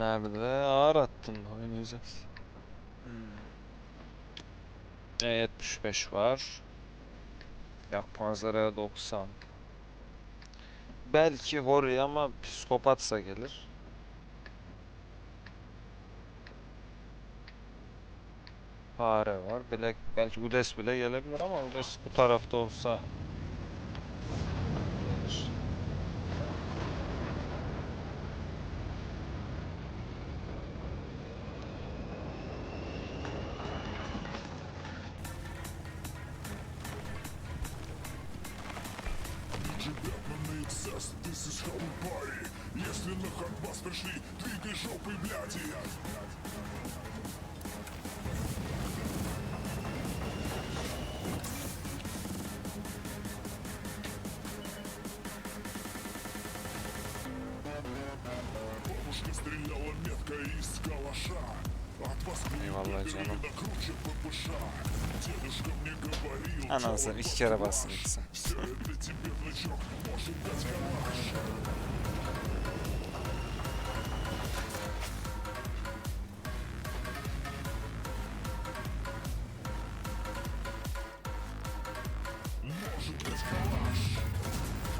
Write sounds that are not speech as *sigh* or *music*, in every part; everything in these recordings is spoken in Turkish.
Nerede? Ağır attın oynayacağız. Hmm. E75 var. Yok Panzer 90. Belki Hori ama psikopatsa gelir. Fare var. Bile, belki Udes bile gelebilir ama Udes bu tarafta olsa пришли, двигай жопой, блядь, Бабушка стреляла метко из калаша От Москвы Eyvallah бегали canım. на круче ППШ Дедушка мне говорил kere bastın ikisi. Все это тебе, внучок, может дать калаш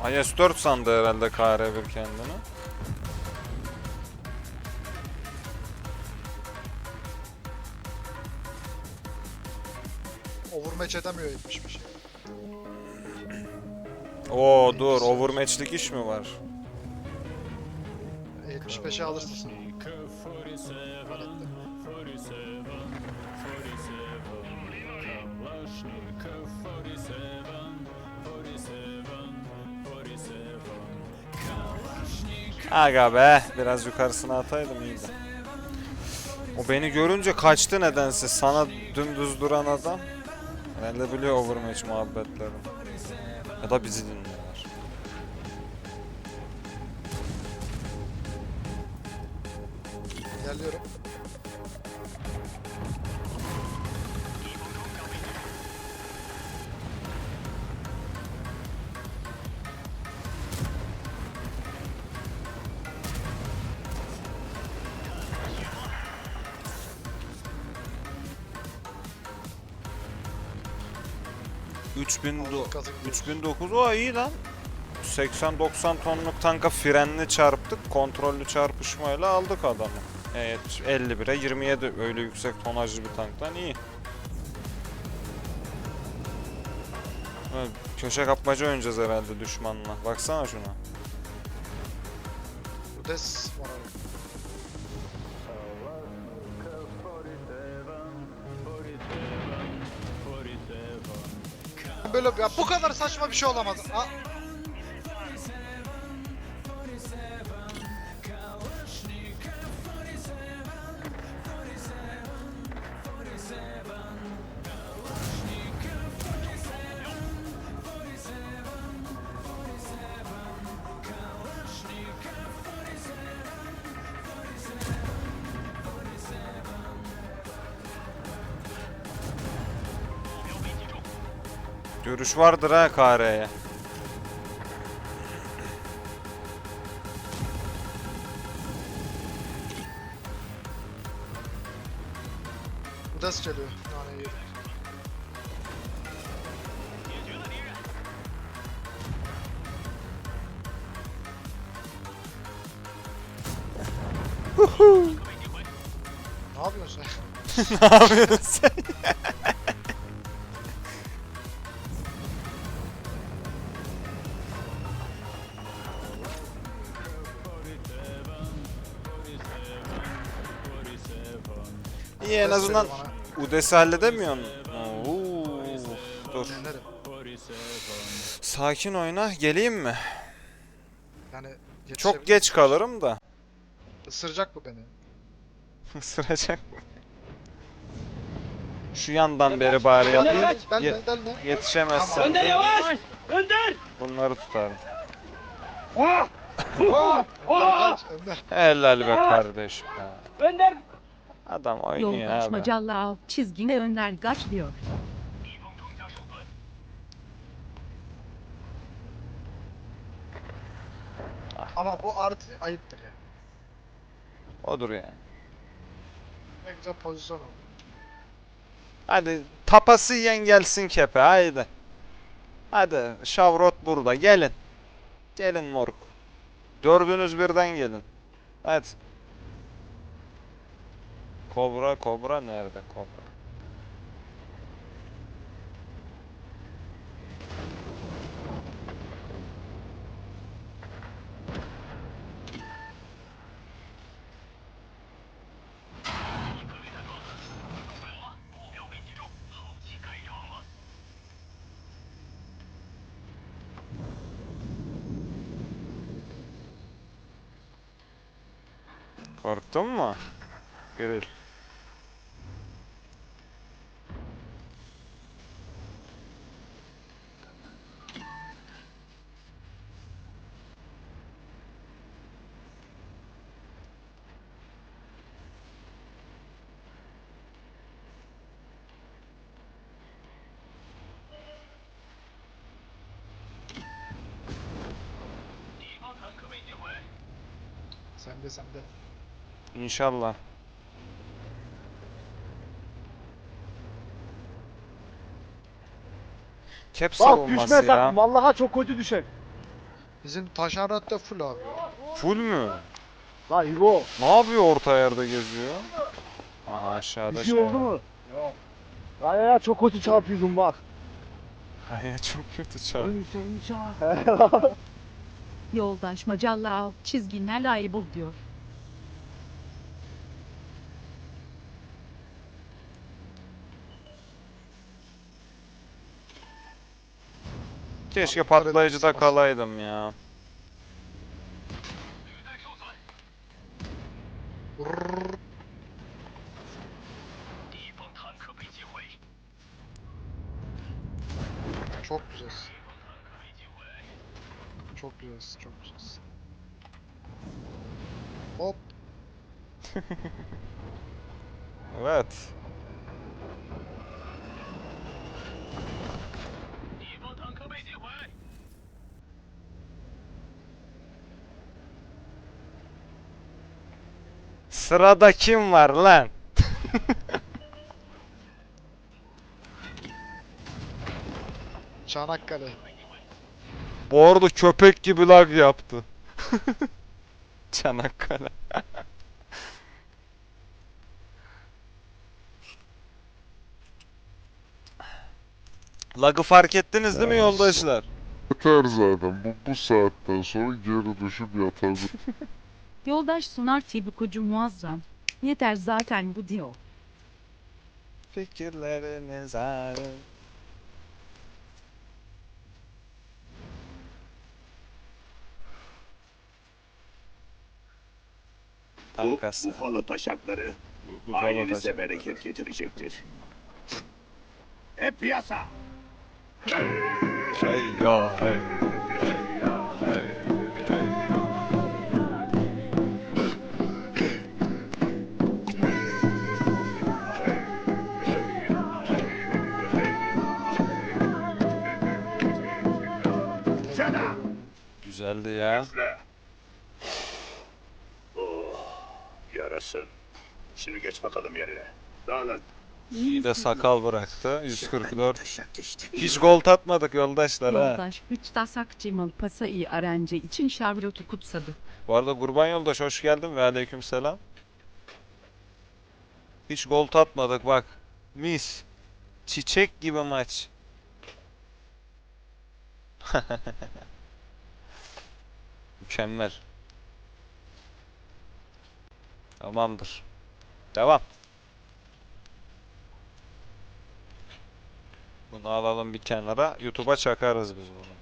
IS-4 sandı herhalde KR1 kendini. Overmatch edemiyor etmiş bir şey. Oo dur overmatchlik iş mi var? 75'e alırsın. Aga be biraz yukarısına ataydım iyiydi. O beni görünce kaçtı nedense sana dümdüz duran adam. Herhalde biliyor overmatch muhabbetlerini. Ya da bizi dinliyorlar. İlerliyorum. 3000 do- Gazı gidiyoruz. 3009 o iyi lan. 80-90 tonluk tanka frenli çarptık. Kontrollü çarpışmayla aldık adamı. Evet 51'e 27 öyle yüksek tonajlı bir tanktan iyi. Köşe kapmaca oynayacağız herhalde düşmanla. Baksana şuna. Bu des var abi. Böyle ya bu kadar saçma bir şey olamaz. Ha, Görüş vardır ha KR'ye. bu des geliyor. Yani iyi. ne yapıyorsun sen? *laughs* ne yapıyorsun sen? İyi en azından. Udes'i halledemiyor? Oo, dur. Denerim. Sakin oyna. Geleyim mi? Yani Çok yetişebilir- geç kalırım da. Isıracak bu beni. *laughs* Isıracak mı? Şu yandan beri bari yapayım. Ben Ye- ben de. yetişemezsem Önder yavaş! Önder! bunları tutarım. *laughs* Oh! Kaç, Önder. Helal be kardeşim ya. Önder! Adam oynuyor abi. Macalla alt çizgine önden kaç diyor. Ama bu artı ayıptır ya. Odur yani. Ne güzel pozisyon oldu. Hadi tapası yiyen gelsin kepe haydi. Hadi şavrot burada gelin. Gelin moruk. Dördünüz birden gelin. Hadi. Kobra kobra nerede kobra? Korktun mu? Grill. Sende sende. İnşallah. Kep Bak savunması düşme ya. sakın. Vallahi çok kötü düşer. Bizim taşarat da full abi. Full mü? Lan İbo. Ne yapıyor orta yerde geziyor? Aha aşağıda Bir şey oldu mu? Yok. Ya ya çok kötü çarpıyordun bak. Ay çok kötü çarp. *laughs* Yoldaş Macalla alt çizgine label diyor. Keşke patlayıcıda kalaydım ya. Çok güzelsin. Çok güzelsin, çok güzelsin. Hop. *laughs* Evet. Sırada kim var lan? Çanakkale. Bu arada köpek gibi lag yaptı. *laughs* Çanakkale. Lag'ı fark ettiniz değil mi yoldaşlar? Yeter zaten. Bu, bu saatten sonra geri düşüp yatabilir. *laughs* Yoldaş sunar Tibukucu muazzam. Yeter zaten bu diyor. Fikirleriniz ağrı. Bu. Ufalo taşakları Ufalo ailenize bereket getirecektir. E piyasa! Hey ya hey. Cana! Güzeldi ya. Yarasın. Şimdi geç bakalım yerine. Dağılın. İyi de sakal bıraktı. 144. Taşak geçti. Hiç gol atmadık yoldaşlar ha. Yoldaş 3 tasak cimal pasayı öğrenci için şavrotu kutsadı. Bu arada kurban yoldaş hoş geldin ve aleyküm selam. Hiç gol atmadık bak. Mis. Çiçek gibi maç. *laughs* Mükemmel. Tamamdır. Devam. Bunu alalım bir kenara. YouTube'a çakarız biz bunu.